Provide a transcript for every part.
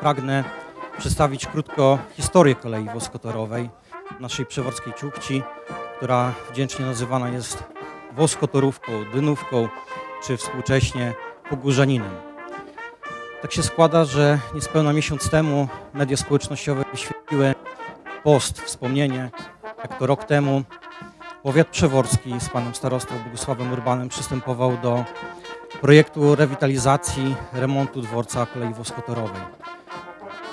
pragnę przedstawić krótko historię kolei woskotorowej naszej przeworskiej Ciukci, która wdzięcznie nazywana jest woskotorówką, dynówką, czy współcześnie pogórzaninem. Tak się składa, że niespełna miesiąc temu media społecznościowe wyświetliły post, wspomnienie, jak to rok temu powiat przeworski z panem starostą Bogusławem Urbanem przystępował do projektu rewitalizacji remontu dworca kolei woskotorowej.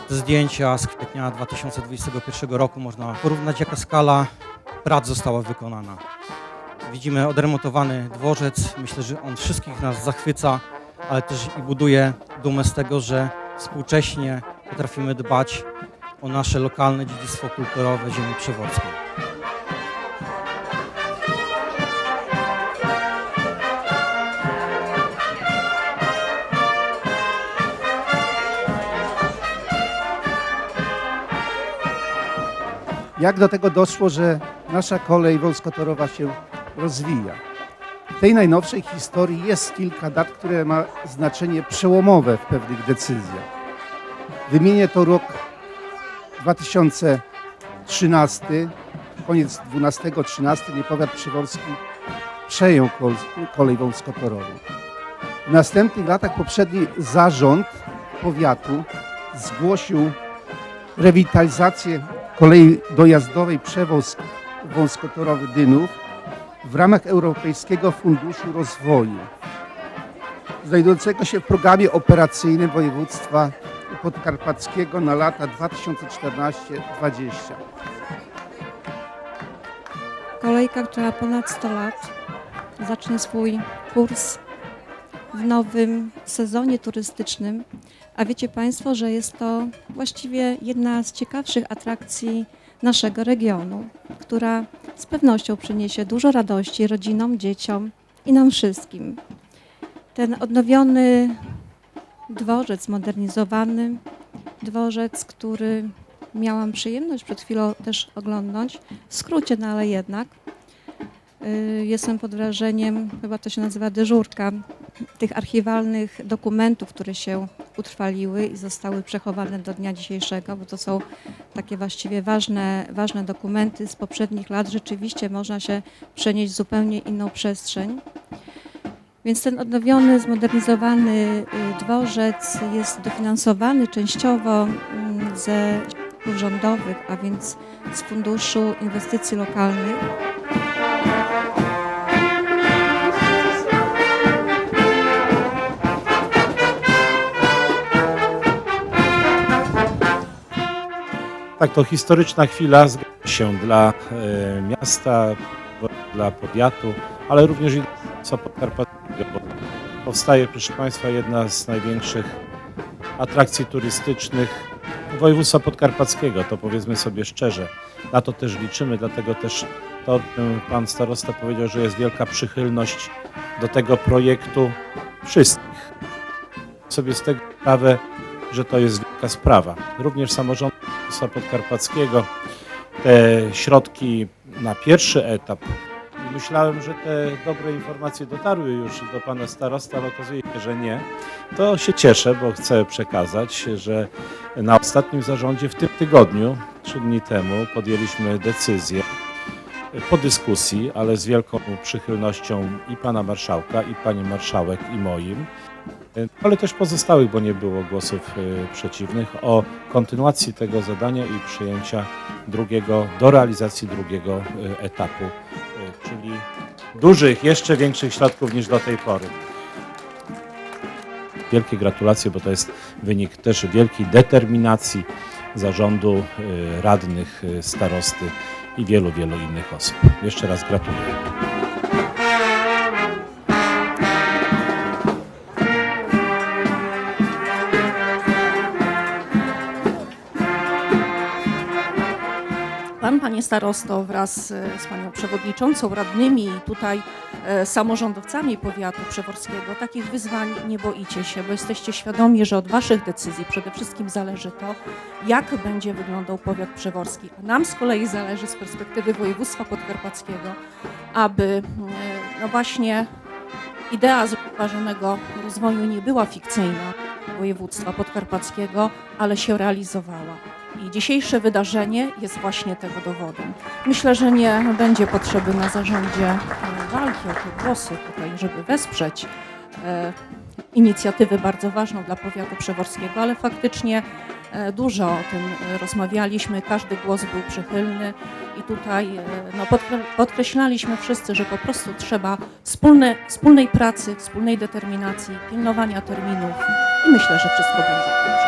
Zdjęcia z kwietnia 2021 roku można porównać, jaka skala prac została wykonana. Widzimy odremontowany dworzec. Myślę, że on wszystkich nas zachwyca, ale też i buduje dumę z tego, że współcześnie potrafimy dbać o nasze lokalne dziedzictwo kulturowe ziemi przeworskiej. Jak do tego doszło, że nasza kolej wąskotorowa się rozwija? W tej najnowszej historii jest kilka dat, które ma znaczenie przełomowe w pewnych decyzjach. Wymienię to rok 2013, koniec 12-13, nie powiat przyworski przejął kol- kolej wąskotorową. W następnych latach poprzedni zarząd powiatu zgłosił rewitalizację kolei dojazdowej przewóz wąskotorowy Dynów w ramach Europejskiego Funduszu Rozwoju, znajdującego się w programie operacyjnym województwa podkarpackiego na lata 2014-2020. Kolejka, która ponad 100 lat zacznie swój kurs w nowym sezonie turystycznym. A wiecie Państwo, że jest to właściwie jedna z ciekawszych atrakcji naszego regionu, która z pewnością przyniesie dużo radości rodzinom, dzieciom i nam wszystkim. Ten odnowiony dworzec, modernizowany dworzec, który miałam przyjemność przed chwilą też oglądnąć, w skrócie, no ale jednak. Y, Jestem pod wrażeniem, chyba to się nazywa dyżurka, tych archiwalnych dokumentów, które się utrwaliły i zostały przechowane do dnia dzisiejszego, bo to są takie właściwie ważne, ważne dokumenty z poprzednich lat. Rzeczywiście można się przenieść w zupełnie inną przestrzeń. Więc ten odnowiony, zmodernizowany y, dworzec jest dofinansowany częściowo mm, ze rządowych, a więc z Funduszu Inwestycji Lokalnych. Tak, to historyczna chwila zgadza się dla e, miasta, dla powiatu, ale również i dla Podkarpackiego, powstaje, proszę Państwa, jedna z największych atrakcji turystycznych województwa podkarpackiego, to powiedzmy sobie szczerze. Na to też liczymy, dlatego też to Pan Starosta powiedział, że jest wielka przychylność do tego projektu wszystkich. Sobie z tego sprawę, że to jest wielka sprawa. Również samorząd województwa podkarpackiego te środki na pierwszy etap. Myślałem, że te dobre informacje dotarły już do pana starosta, ale okazuje się, że nie. To się cieszę, bo chcę przekazać, że na ostatnim zarządzie w tym tygodniu, trzy dni temu, podjęliśmy decyzję po dyskusji, ale z wielką przychylnością i pana marszałka, i pani marszałek, i moim, ale też pozostałych, bo nie było głosów y, przeciwnych, o kontynuacji tego zadania i przyjęcia drugiego, do realizacji drugiego y, etapu, y, czyli dużych, jeszcze większych środków niż do tej pory. Wielkie gratulacje, bo to jest wynik też wielkiej determinacji zarządu, y, radnych, y, starosty i wielu, wielu innych osób. Jeszcze raz gratuluję. Pan, panie starosto, wraz e, z panią przewodniczącą, radnymi i tutaj e, samorządowcami powiatu przeworskiego takich wyzwań nie boicie się, bo jesteście świadomi, że od waszych decyzji przede wszystkim zależy to, jak będzie wyglądał powiat przeworski. A nam z kolei zależy z perspektywy województwa podkarpackiego, aby e, no właśnie idea zrównoważonego rozwoju nie była fikcyjna, województwa podkarpackiego, ale się realizowała. I dzisiejsze wydarzenie jest właśnie tego dowodem. Myślę, że nie będzie potrzeby na zarządzie e, walki o te głosy tutaj, żeby wesprzeć e, inicjatywę bardzo ważną dla powiatu przeworskiego, ale faktycznie e, dużo o tym rozmawialiśmy, każdy głos był przychylny i tutaj no, podkre- podkreślaliśmy wszyscy, że po prostu trzeba wspólne, wspólnej pracy, wspólnej determinacji, pilnowania terminów i myślę, że wszystko będzie dobrze.